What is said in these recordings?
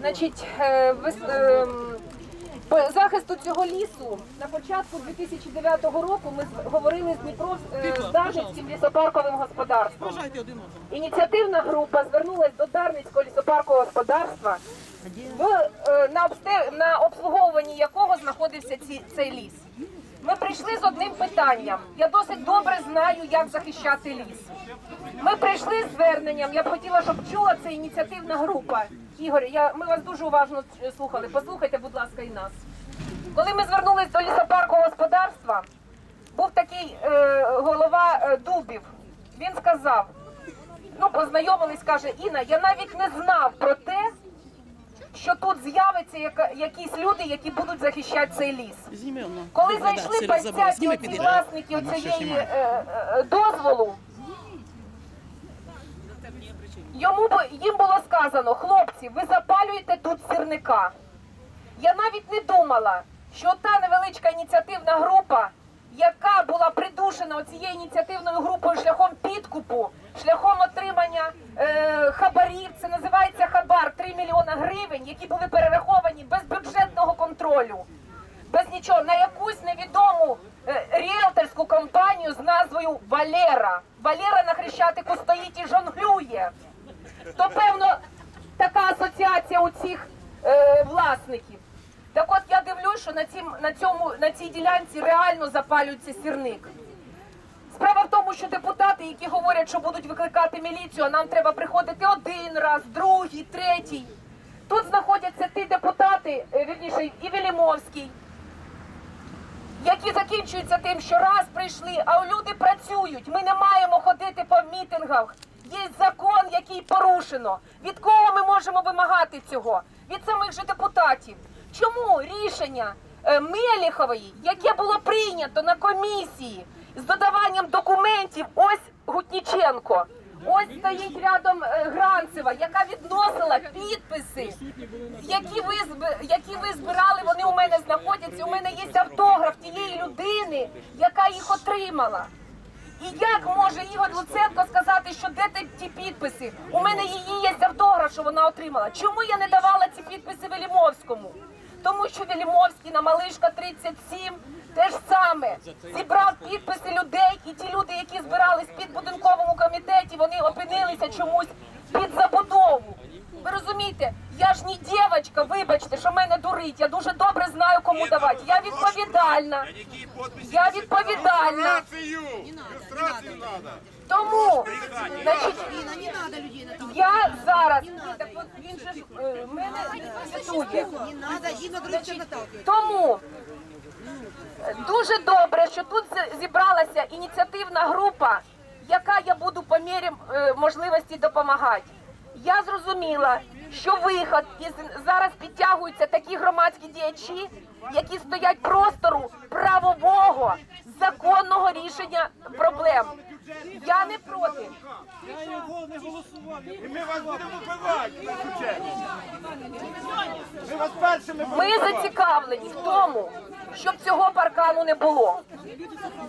Значить, е, ем, по захисту цього лісу на початку 2009 року ми говорили з Дніпро е, з Дарницьким лісопарковим господарством. Ініціативна група звернулася до Дарницького лісопаркового господарства, в, е, на, обсте- на обслуговуванні якого знаходився ці, цей ліс. Ми прийшли з одним питанням. Я досить добре знаю, як захищати ліс. Ми прийшли з зверненням. Я б хотіла, щоб чула це ініціативна група. Ігор, я, ми вас дуже уважно е, слухали. Послухайте, будь ласка, і нас. Коли ми звернулись до лісопаркового господарства, був такий е, голова е, Дубів. Він сказав: ну, познайомились, каже Інна, я навіть не знав про те, що тут з'явиться яка, якісь люди, які будуть захищати цей ліс. Коли зайшли Зніми оці власники цієї е, е, дозволу, йому бу- їм було сказано, хлопці, ви запалюєте тут сірника. Я навіть не думала, що та невеличка ініціативна група, яка була придушена оцією ініціативною групою шляхом підкупу, шляхом отримання е, хабарів, це називається хабар 3 мільйона гривень, які були перераховані без бюджетного контролю, без нічого, на якусь невідому е, ріелторську компанію з назвою Валера. Валера на хрещатику стоїть і жонглює. То певно така асоціація у цих е, власників. Так от я дивлюсь, що на, цім, на, цьому, на цій ділянці реально запалюється сірник. Справа в тому, що депутати, які говорять, що будуть викликати міліцію, а нам треба приходити один раз, другий, третій. Тут знаходяться ті депутати, е, вірніше, і Велімовський, які закінчуються тим, що раз прийшли, а люди працюють. Ми не маємо ходити по мітингах. Є закон, який порушено. Від кого ми можемо вимагати цього? Від самих же депутатів. Чому рішення е, Меліхової, яке було прийнято на комісії з додаванням документів, ось Гутніченко. Ось стоїть рядом е, Гранцева, яка відносила підписи, які ви які ви збирали, вони у мене знаходяться. У мене є автограф тієї людини, яка їх отримала. І як може Ігор Луценко сказати, що де ті підписи? У мене її є автограф, що вона отримала. Чому я не давала ці підписи Велімовському? Тому що Велімовський на Малишка 37 те ж саме зібрав підписи людей, і ті люди, які збирались під будинковому комітеті, вони опинилися чомусь під забудову. Ви розумієте, я ж не дівчинка, вибачте, що мене дурить. Я дуже добре знаю, кому давати. Я відповідальна. Я відповідальна. Тому, значить, я зараз так от він же ж е, мене цитує. Тому дуже добре, що тут зібралася ініціативна група, яка я буду по мірі е, можливості допомагати. Я зрозуміла, що виход із зараз підтягуються такі громадські діячі, які стоять простору правового законного рішення проблем. Я не проти. І ми вас будемо вбивати. Ми вас першими Ми зацікавлені в тому, щоб цього паркану не було.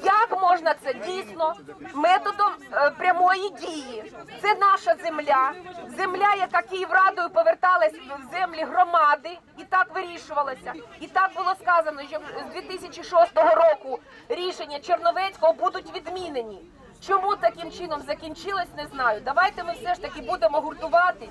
Як можна це дійсно методом е, прямої дії? Це наша земля, земля, яка Київрадою поверталась в землі громади, і так вирішувалася. І так було сказано, що з 2006 року рішення Черновецького будуть відмінені. Чому таким чином закінчилось, не знаю. Давайте ми все ж таки будемо гуртуватись.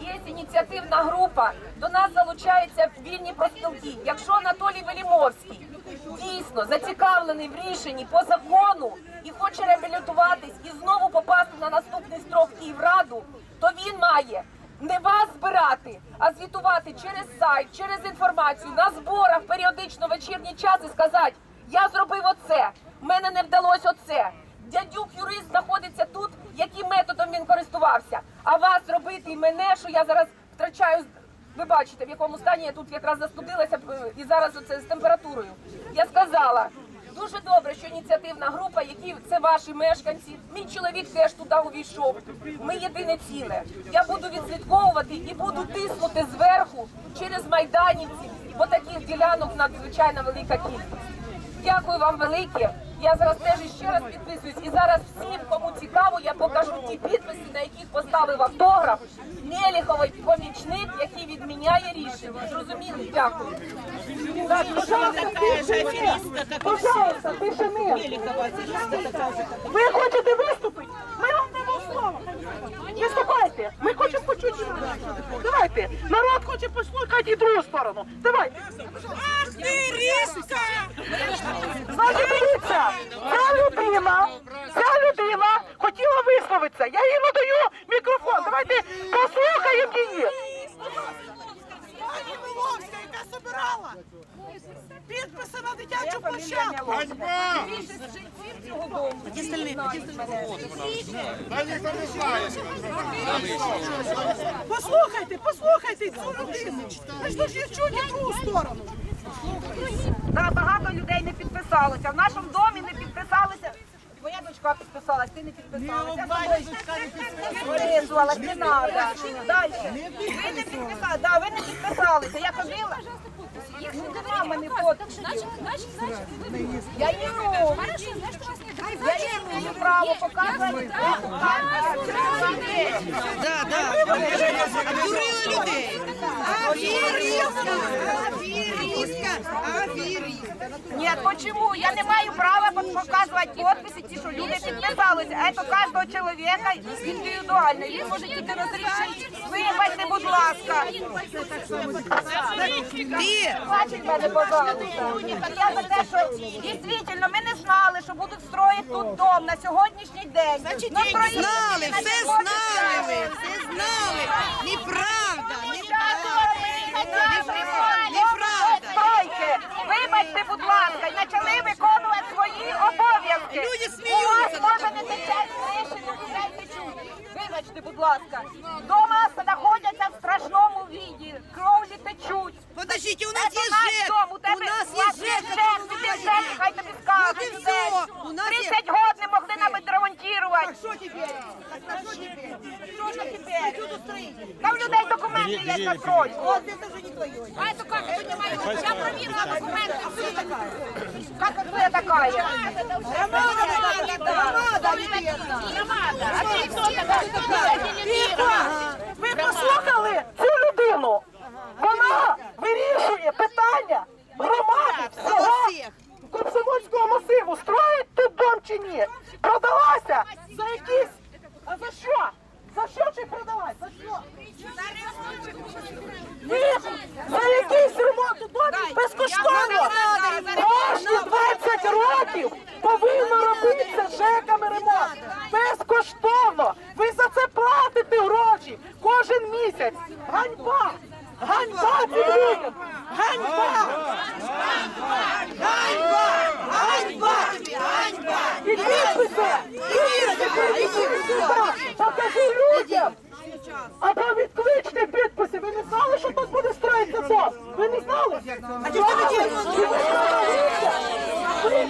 Є ініціативна група, до нас залучаються вільні профспілки. Якщо Анатолій Велімовський дійсно зацікавлений в рішенні по закону і хоче реабілітуватись і знову попасти на наступний строк в Київраду, то він має не вас збирати, а звітувати через сайт, через інформацію на зборах періодично вечірній час і сказати: я зробив оце, мене не вдалося оце. Дядюк юрист знаходиться тут, яким методом він користувався. А вас робити і мене, що я зараз втрачаю. Ви бачите, в якому стані я тут якраз застудилася е, і зараз оце з температурою. Я сказала. Дуже добре, що ініціативна група, які це ваші мешканці. Мій чоловік теж туди увійшов. Ми єдине ціле. Я буду відслідковувати і буду тиснути зверху через майданівців, бо таких ділянок надзвичайно велика кількість. Дякую вам велике. Я зараз теж іще раз підписуюсь. І зараз всім, кому цікаво, я покажу ті підписи, на яких поставив автограф Меліховий помічник, який від міняє рішення. Зрозуміли? Дякую. Так, пожалуйста, тишини. Пожалуйста, тишини. Ви хочете виступити? Ми вам дамо слово. Виступайте. Ми хочемо почути. Давайте. Народ хоче послухати і другу сторону. Давайте. Різка! Значить, дивіться, ця людина, ця людина хотіла висловитися. Я їй надаю мікрофон. Давайте послухаємо її. Пані Воловська, яка собирала підписи на дитячу площадку. Ганьба! Та ніхто не знає. Послухайте, послухайте цю людину. Ви ж не чуєте другу сторону. Да, багато людей не підписалося. В нашому домі не підписалися. Твоя дочка підписалась, ти не підписалася. Вирізувалась, не треба. Далі. Ви не підписалися, да, ви не підписалися. Я ходила. Їх не нема мене фото. Я їм я їм право показувати. Да, да. Обдурили людей. Ні, почему? Я не маю права показувати підписи, ті, що люди підписалися. А це кожного чоловіка індивідуально. Ви можете тільки розрішити. Вибачте, будь ласка. Ти, Бачить мене, пожалуйста. Я за те, що дійсно ми не знали, що будуть строїти тут дом на сьогоднішній день. Ну, строїть знали, все знали ви, все знали. Неправда. Стойте! Вибачте, будь ласка, почали виконувати свої обов'язки. Люди сміються У вас може не тече криші, ну не чути. Вибачте, будь ласка. Дома знаходяться в страшному віді. Кровлі течуть. Подождите, у нас ЖЭК. дом, у нас є. ЖЕК, ЖЕК, хай тобі скажуть. Вот і людей. У нас є- 30 років не могли нам відремонтувати. Что теперь? Так, а что теперь? Що ж тепер? Там в людей документи є на стройку. Вот это же не твое. А это как? Я понимаю, я проверила документы. Кто я такая? Как кто я такая? Громада, громада, наверное. Громада. А ты кто такая? Ви послухали цю людину? Вона вирішує питання громади всього всіх. Комсомольського масиву. Строїть тут дом чи ні? Продалася за якісь... А за що? За що чи продалась? За що? Ні, за якийсь ремонт у домі безкоштовно. Кожні 20 років повинно робитися ЖЕКами ремонт. Безкоштовно. Ви за це платите гроші кожен місяць. Ганьба! Ганьба цим людям! Ганьба! Ганьба! Ганьба! Ганьба! Сюди! Покажи людям! Або відкличте підписи! Ви не знали, що тут буде строїтися дом? Ви не знали? А ви продалися! Ви не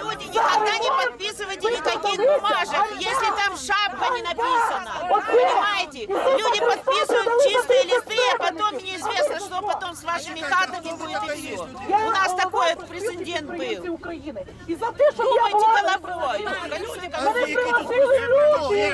Люди, никогда не подписывайте никаких бумажек, если там шапка не написана. Понимаете? Люди подписывают чистые листы, а потом неизвестно, что потом с вашими хатами будет и все. У нас такой прецедент был. Думайте головой. Люди Мене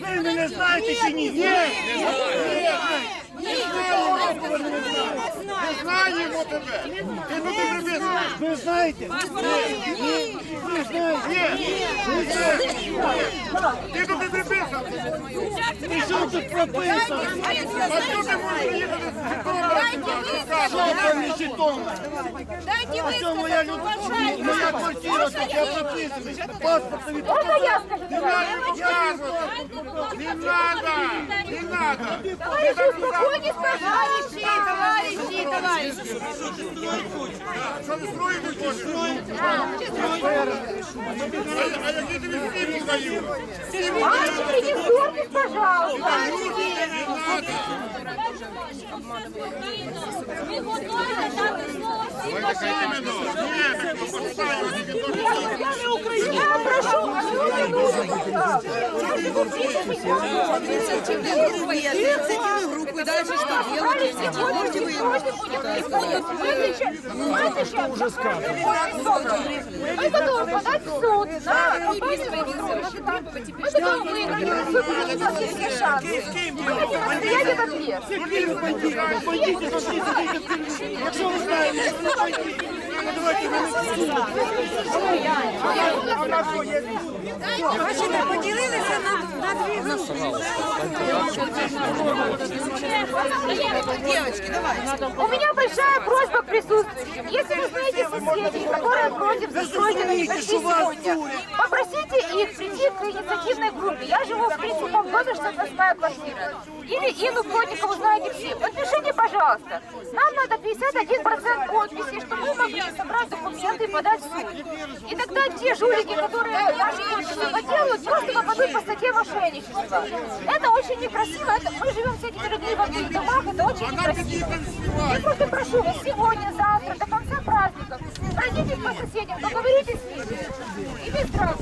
Ви мене знаєте чи ні? Ви знаєте? Ви знаєте? Ти тут не приписаний! Ти що тут прописаний? А що ти можеш їхати з житомира? Що там не житомир? А що моя людина? Моя квартира тут, я прописаний. Паспорт від Можна я скажу? Не надо, не надо, не надо. Товариші, спокійні, товариші, товариші, товариші. Що ви строїти хочете? А які тобі всі дають? Мальчики, не ссорьтесь, пожалуйста. Ми готові. Дати слово всім Я прошу, люди Инициативную группу, и дальше что делать? Можете вы Мы готовы подать в суд на компанию Мы готовы выиграть. Вы будете у нас есть все шансы. Мы хотим отстоять этот лес. Які ви бандити? Бандити зайшли сюди. Якщо ви знаєте, Бачите, поділилися на, дві групи. Девочки, давай. У меня большая просьба к присутствующим. Если вы знаете соседей, которые против застройки пришли сегодня, попросите их прийти к инициативной группе. Я живу в Принципом доме, 68 квартира. Или Инну Плотникову знаете все. Подпишите, пожалуйста. Нам надо 51% подписей, чтобы мы могли собрать документы и подать в суд. И тогда те жулики, которые наши подписи поделают, просто попадут по статье мошенничества. Это очень некрасиво. Это, мы живем в дорогих в домах, это очень некрасиво. Я просто прошу вас сегодня, завтра, конца пройдитесь по соседям, поговорите с ними. И без травм.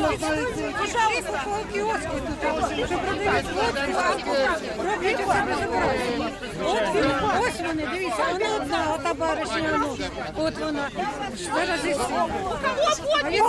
Пожалуйста, по кіоску тут, що продають водку, роблять. От він, ось вони, дивіться, вона одна, ота баришня, ну, от вона, зараз і все. Він